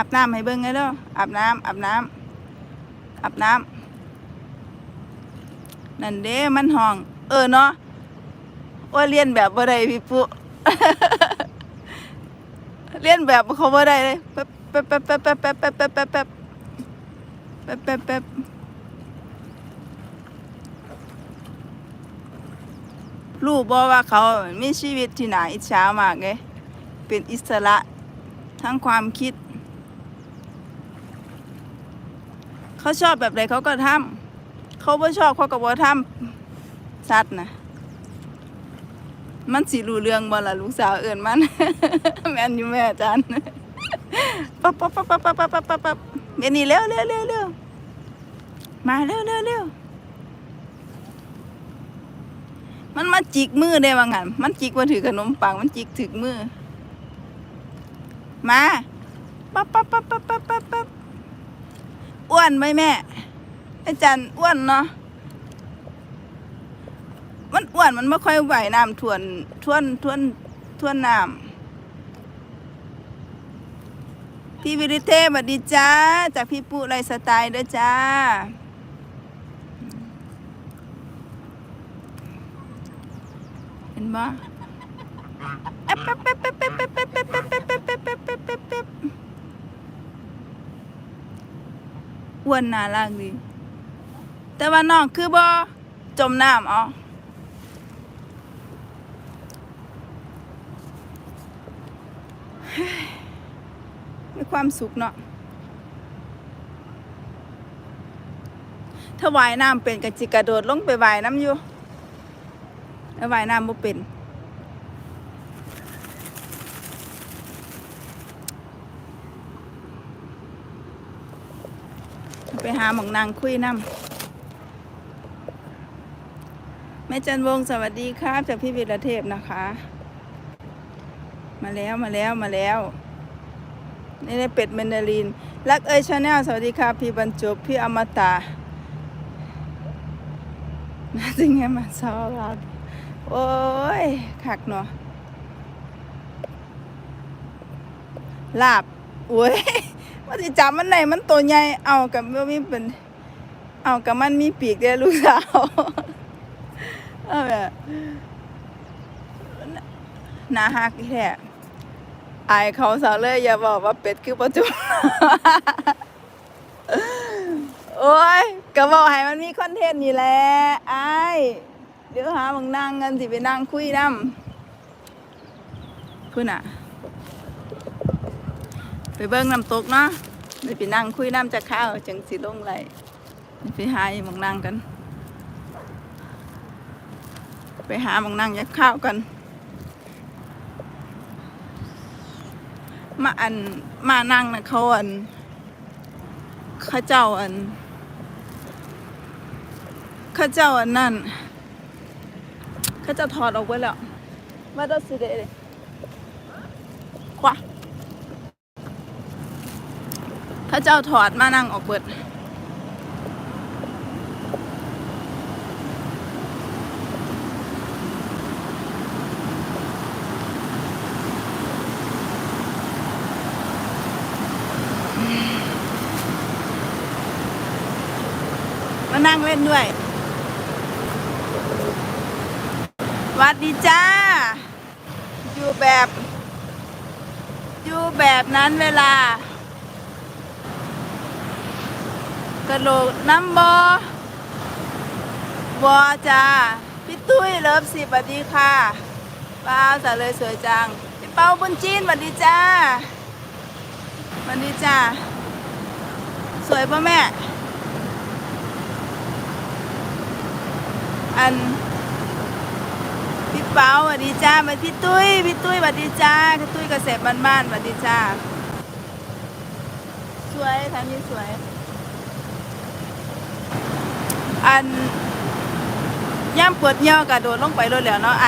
อาบน้ำให้เบิ่งไงเด้ออาบน้ำอาบน้ำอาบน้ำนั่นเด้มันห้อง เออเนาะว่าเรียนแบบบ่ได้พี่ปุ๊เรียนแบบเขาบ่ได้เลยแป๊บแป๊บแป๊บแป๊บแป๊บแป๊บแป๊บแป๊บแป๊บแป๊บแป๊บแป๊บแป๊บรู้บ่ว่าเขามีชีวิตที่น่าอิจฉามากเลยเป็นอิสระทั้งความคิด เขาชอบแบบไหนเขาก็ทำเขาไม่ชอบเขาก็บ่ทำสัตว์นะมันสิรู้เรื่องบ่ล่ะลูกสาวเอิ้นมัน แม่นอยู่แม่อาจารย์ปั๊บปั๊บปั๊บปั๊บปั๊บปั๊บปั๊บปั๊บปั๊บเบนี้เร็วเร็วเร็วเร็วมาเร็วเร็วเร็วมันมาจิกมือได้ว่างั้นมันจิกว่าถือขนมปังมันจิกถึกมือ มาปั๊บปั๊บปั๊บปั๊บปั๊บปั๊บ อ้วนไหมแม่แม่จันอ้วนเนาะมันอ้วนมันไม่ค่อยไหวน้ำทวนทวนทวนทวนน้ำพี่วิริเทพสวัสดีจ้า จากพี่ปุไรสไตล์ด้วยจ้า เห็นบ่แป๊บแป๊ะแป๊บแป๊บ อ้วนน่ารักดี แต่ว่าน้องคือบ่จมน้ำอ๋อมีความสุขเนาะถ้าว่ายน้ำเป็นกะจิกระโดดลงไปว่ายน้ำอยู่ถ้าว่ายน้ำบ่เป็น ไปหาหมองนางคุยน้ำแม่จันวงสวัสดีครับจากพี่วิรเทพนะคะ มาแล้วมาแล้วมาแล้ว นี่ได้เป็ดเมนดารินรักเอ้ยชาแนลสวัสดีค่ะพี่บรรจบพี่อมตะน่าจริงไงมาซอลาโอ้ยคักเนาะลาบโอ้ย ว่าสิจับมันไหนมันตัวใหญ่เอากับมันมีเป็น เอากับมันมีปีกเดียลูกสาวเอาแบบนาฮักแท้อายเขาสาวเลยอย่าบอกว่าเป็ดคือประจุโอ้ยก็บอกให้มันมีคอนเทนต์นี่แหละอายเดี๋ยวหาบังนั่งกันสิไปนั่งคุยน้ำพุ่นอะ ไปเบิ้งน้ำตกเนาะเดี๋ยวไปนั่งคุยน้ำจะข้าวจังสิลงไหลไปหาหมองนั่งกัน ไปหาหมองนั่งจะข้าวกัน มาอันมานั่งนะเขาอันข้าเจ้าอันข้าเจ้าอันนั่นข้าเจ้าถอดออกไปแล้วว่าต้องสิเดเลยคว้า เข้าเจ้าถอดมานั่งออกเปิดมานั่งเล่นด้วย วัดดีจ้า อยู่แบบ อยู่แบบนั้นเวลา กระโดดน้ำบอบอจ้าพี่ตุ้ยเลิฟสิบสวัสดีค่ะป้าสาเลยสวยจังพี่เป้าบุญจีนสวัสดีจ้าสวัสดีจ้าสวยป่ะแม่ อันพี่เปาสวัสดีจ้ามาพี่ตุ้ยพี่ตุ้ยสวัสดีจ้าพี่ตุ้ยเกษตรบ้านๆสวัสดีจ้าสวยทางนี้สวย อันย่ำปวดเยี่ยวกระโดดลงไปเลยเหลือเนาะไอ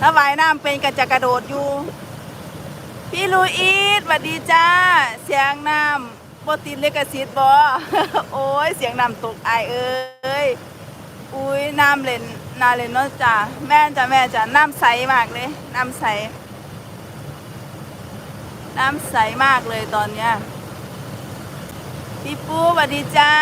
ถ้าว่ายน้ำเป็นก็จะกระโดดอยู่ พี่ลูอีสสวัสดีจ้า เสียงน้ำบติดเลกสิทธิ์บอโอ้ย เสียงน้ำตกไอเอ้ย อุ้ยน้ำเล่นนาเล่นเนาะจ้าแม่จ้าแม่จ้าน้ำใสมากเลย น้ำใส น้ำใสมากเลยตอนเนี้ย พี่ปูสวัสดีจ้า